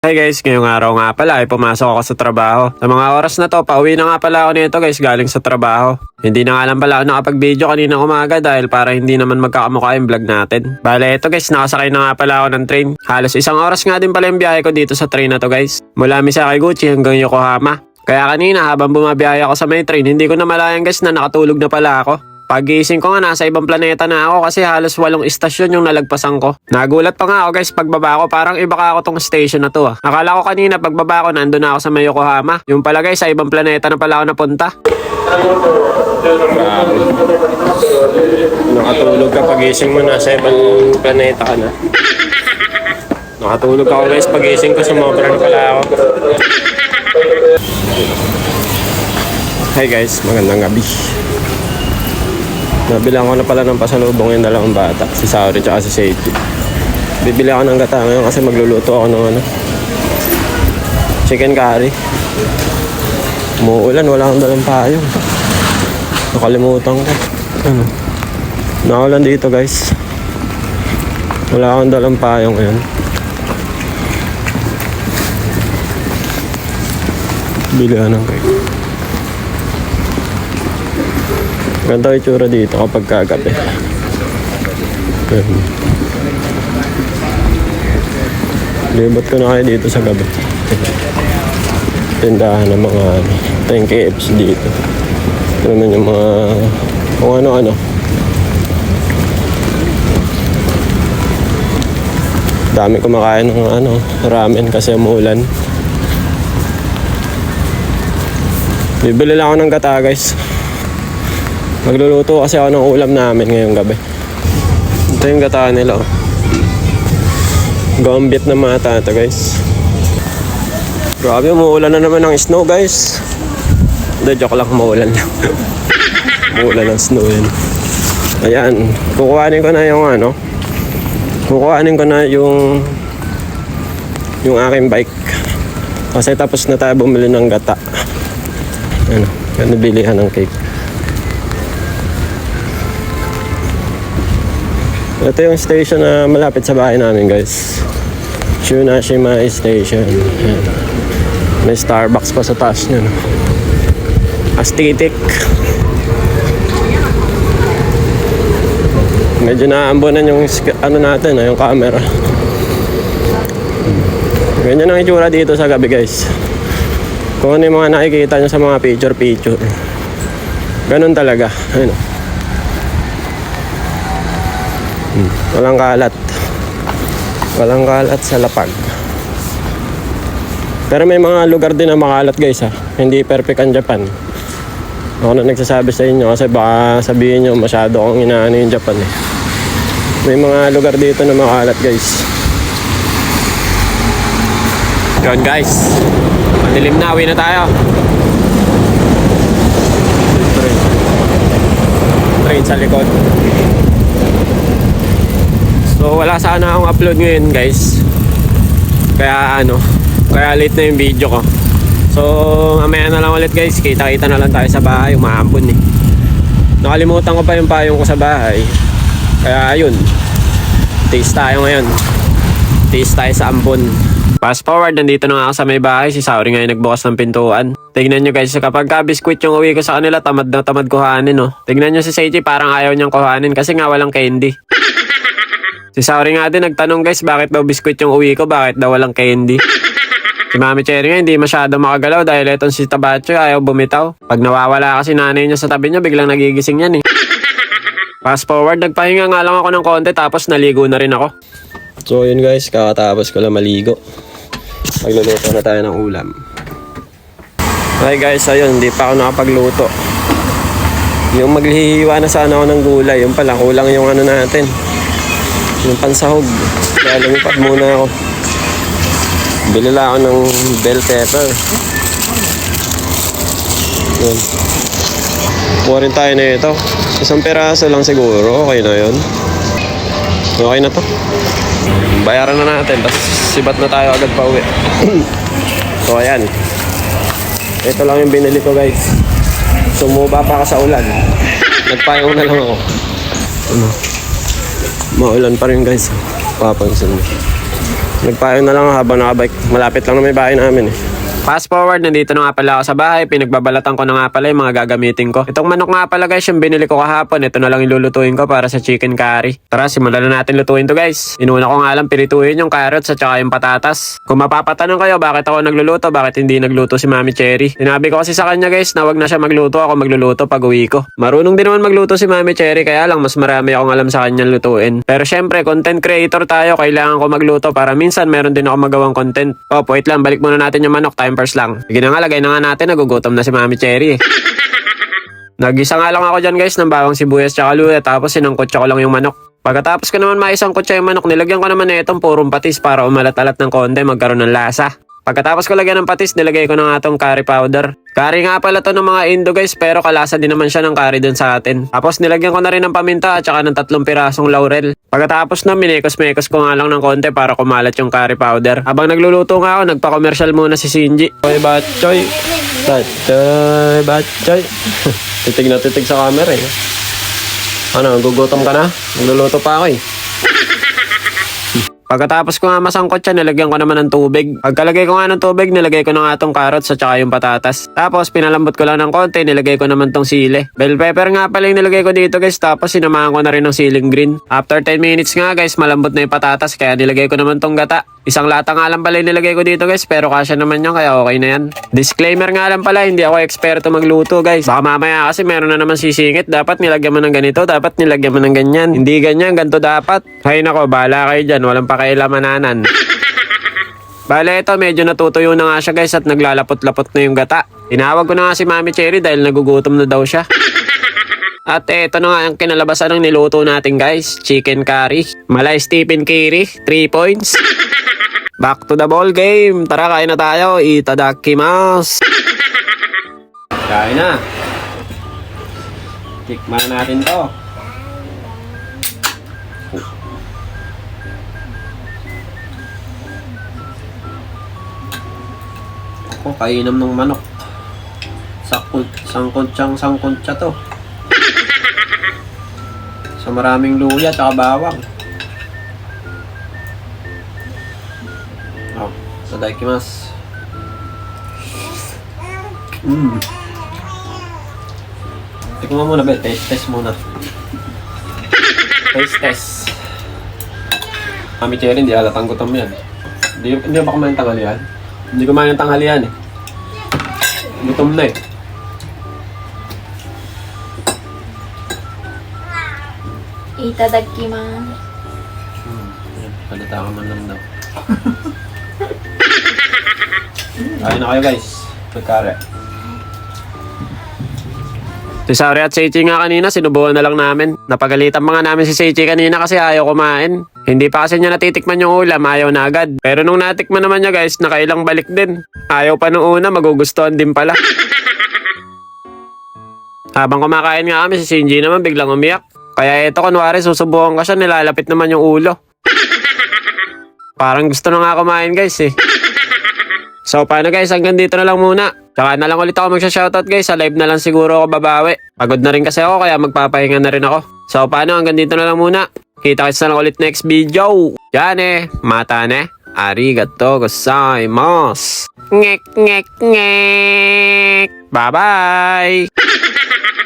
Hey guys, ngayong araw nga pala ay pumasok ako sa trabaho. Sa mga oras na to, pauwi na nga pala ako nito guys galing sa trabaho. Hindi na nga lang pala ako nakapag-video kanina umaga dahil para hindi naman magkakamukha yung vlog natin. Bale, ito guys, nakasakay na nga pala ako ng train. Halos isang oras nga din pala yung biyahe ko dito sa train na to guys. Mula Misakiguchi hanggang Yokohama. Kaya kanina habang bumabiyahe ako sa may train, hindi ko na malayan guys na nakatulog na pala ako. Pagising ko nga nasa ibang planeta na ako kasi halos walong istasyon yung nalagpasan ko. Nagulat pa nga ako guys pagbaba ko parang iba ka ako tong station na to ah. Akala ko kanina pagbaba ko nandun na ako sa may Yokohama. Yung pala guys sa ibang planeta na pala ako napunta. Nakatulog ka pagising mo nasa ibang planeta ka na. Nakatulog ako guys pagising ko sumobra na pala ako. Hi guys, magandang gabi. Nabilang ko na pala ng pasalubong yung dalawang bata, si Sauri at si Seiji. Bibili ako ng gata ngayon kasi magluluto ako ng ano, chicken curry. Umuulan, wala akong dalang payong. Nakalimutan ko. Ano? Naulan dito guys. Wala akong dalang payong ngayon. Bili ng cake. Ganda itsura dito kapag kagabi. Libot ko na kayo dito sa gabi. Tindahan ng mga ano, ito yung KFC dito. Ito naman yung mga kung ano-ano. Dami kumakain ng ano, ramen kasi umuulan. Bibili lang ako ng gata guys. Magluluto kasi ako ng ulam namin ngayong gabi. Ito yung gata nila. Oh. Gambit na mata ito guys. Grabe, umuulan na naman ng snow guys. Hindi, joke lang, umuulan lang. umuulan ng snow yun. Ayan, kukuhanin ko na yung ano. Kukuhanin ko na yung yung aking bike. Kasi tapos na tayo bumili ng gata. Ano, ano bilihan ng cake. Ito yung station na malapit sa bahay namin guys. Shunashima Station. May Starbucks pa sa taas niya. Aesthetic. Medyo naambunan yung ano natin, ah, yung camera. Ganyan ang itsura dito sa gabi guys. Kung ano yung mga nakikita nyo sa mga picture-picture. Ganun talaga. Ayun. Hmm. Walang kalat. Walang kalat sa lapag. Pero may mga lugar din na makalat guys ha. Hindi perfect ang Japan. Ako na nagsasabi sa inyo kasi baka sabihin nyo masyado akong inaano yung Japan eh. May mga lugar dito na makalat guys. Yun guys. Madilim na, uwi na tayo. Train. Train sa likod. So wala sana akong upload ngayon guys. Kaya ano, kaya late na yung video ko. So mamaya na lang ulit guys, kita-kita na lang tayo sa bahay, umaambon eh. Nakalimutan ko pa yung payong ko sa bahay. Kaya ayun, taste tayo ngayon. Taste tayo sa ambon. Fast forward, nandito na nga ako sa may bahay. Si Sauri ngayon nagbukas ng pintuan. Tignan nyo guys, kapag ka biskwit yung uwi ko sa kanila, tamad na tamad kuhanin, no? Tignan nyo si Seiji, parang ayaw niyang kuhanin kasi nga walang candy. Si Sauri nga din nagtanong guys, bakit daw biskwit yung uwi ko, bakit daw walang candy? Si Mami Cherry nga hindi masyado makagalaw dahil etong si Tabacho ayaw bumitaw. Pag nawawala kasi nanay niya sa tabi niya, biglang nagigising yan eh. Fast forward, nagpahinga nga lang ako ng konti tapos naligo na rin ako. So yun guys, kakatapos ko lang maligo. Magluluto na tayo ng ulam. Okay guys, ayun, hindi pa ako nakapagluto. Yung maghihiwa na sana ako ng gulay, yung pala, kulang yung ano natin. Yung pansahog. Kaya lumipad muna ako. Bili lang ako ng bell pepper. Yun. Kuha rin tayo na ito. Isang peraso lang siguro. Okay na yun. Okay na to. Bayaran na natin. Tapos sibat na tayo agad pa uwi. so ayan. Ito lang yung binili ko guys. Sumuba pa ako sa ulan. Nagpayong na lang ako. Ano? Maulan pa rin guys. Papansin mo. Nagpayo na lang habang nakabike. Malapit lang na may bahay namin eh. Fast forward, nandito na nga pala ako sa bahay. Pinagbabalatan ko na nga pala yung mga gagamitin ko. Itong manok nga pala guys, yung binili ko kahapon. Ito na lang ilulutuin ko para sa chicken curry. Tara, simulan na natin lutuin to guys. Inuna ko nga lang pirituin yung carrots at saka yung patatas. Kung mapapatanong kayo bakit ako nagluluto, bakit hindi nagluto si Mami Cherry. Sinabi ko kasi sa kanya guys na wag na siya magluto, ako magluluto pag uwi ko. Marunong din naman magluto si Mami Cherry kaya lang mas marami akong alam sa kanyang lutuin. Pero syempre, content creator tayo, kailangan ko magluto para minsan meron din ako magawang content. Oh, wait lang, balik muna natin yung manok, time first lang. Sige na nga, lagay na nga natin, nagugutom na si Mami Cherry. Nagisa nga lang ako dyan guys ng bawang sibuyas tsaka luya tapos sinangkotsa ko lang yung manok. Pagkatapos ko naman maisang kotsa yung manok, nilagyan ko naman na itong purong patis para umalat-alat ng konti magkaroon ng lasa. Pagkatapos ko lagyan ng patis, nilagay ko na nga itong curry powder. Curry nga pala to ng mga Indo guys, pero kalasa din naman siya ng curry dun sa atin. Tapos nilagyan ko na rin ng paminta at saka ng tatlong pirasong laurel. Pagkatapos na, minekos-mekos ko nga lang ng konti para kumalat yung curry powder. Habang nagluluto nga ako, nagpa-commercial muna si Shinji. Oy, batchoy. Batchoy, batchoy. titig na titig sa camera eh. Ano, gugutom ka na? Nagluluto pa ako eh. Pagkatapos ko nga masangkot siya, nilagyan ko naman ng tubig. Pagkalagay ko nga ng tubig, nilagay ko na nga tong carrots at saka yung patatas. Tapos pinalambot ko lang ng konti, nilagay ko naman tong sili. Bell pepper nga pala yung nilagay ko dito guys, tapos sinamahan ko na rin ng siling green. After 10 minutes nga guys, malambot na yung patatas, kaya nilagay ko naman tong gata. Isang lata nga lang pala nilagay ko dito guys, pero kasya naman yan, kaya okay na yan. Disclaimer nga lang pala, hindi ako eksperto magluto guys. Baka mamaya kasi meron na naman sisingit, dapat nilagyan mo ng ganito, dapat nilagyan mo ng ganyan. Hindi ganyan, ganito dapat. Hay nako, bahala kayo dyan, walang pakialamananan. Bale, ito medyo natutuyo na nga siya guys at naglalapot-lapot na yung gata. Tinawag ko na nga si Mami Cherry dahil nagugutom na daw siya. At eto na nga ang kinalabasan ng niluto natin guys. Chicken curry. Malay Stephen Curry. 3 points. Back to the ball game. Tara, kain na tayo. Itadakimasu. Kain na. Tikman natin to. Ako, kainom ng manok. Sakot, sangkontsang sangkontsa to. Sa maraming luya at bawang. Oh, sadakimasu. Mmm. Tikman muna, Bet. Taste test muna. Taste test. Mami Cherry, hindi halatang gutom yan. Hindi, hindi ba kumain ng tanghalian? Hindi kumain ng tanghalian eh. Gutom na eh. Itadakimasu. Hmm. Halata ka man lang daw. Ayun na kayo guys. Pagkare. Si Sari at Seichi nga kanina, sinubuhan na lang namin. Napagalitan mga namin si Seichi kanina kasi ayaw kumain. Hindi pa kasi niya natitikman yung ulam, ayaw na agad. Pero nung natikman naman niya guys, nakailang balik din. Ayaw pa nung una, magugustuhan din pala. Habang kumakain nga kami, si Shinji naman biglang umiyak. Kaya eto, kunwari, susubukan ko siya, nilalapit naman yung ulo. Parang gusto na nga kumain guys eh. So paano guys, hanggang dito na lang muna. Tsaka na lang ulit ako magsha-shoutout guys, sa live na lang siguro ako babawi. Pagod na rin kasi ako, kaya magpapahinga na rin ako. So paano, hanggang dito na lang muna. Kita kita na lang ulit next video. Yan eh, mata ne. Arigato gozaimasu. Ngek ngek ngek. Bye bye.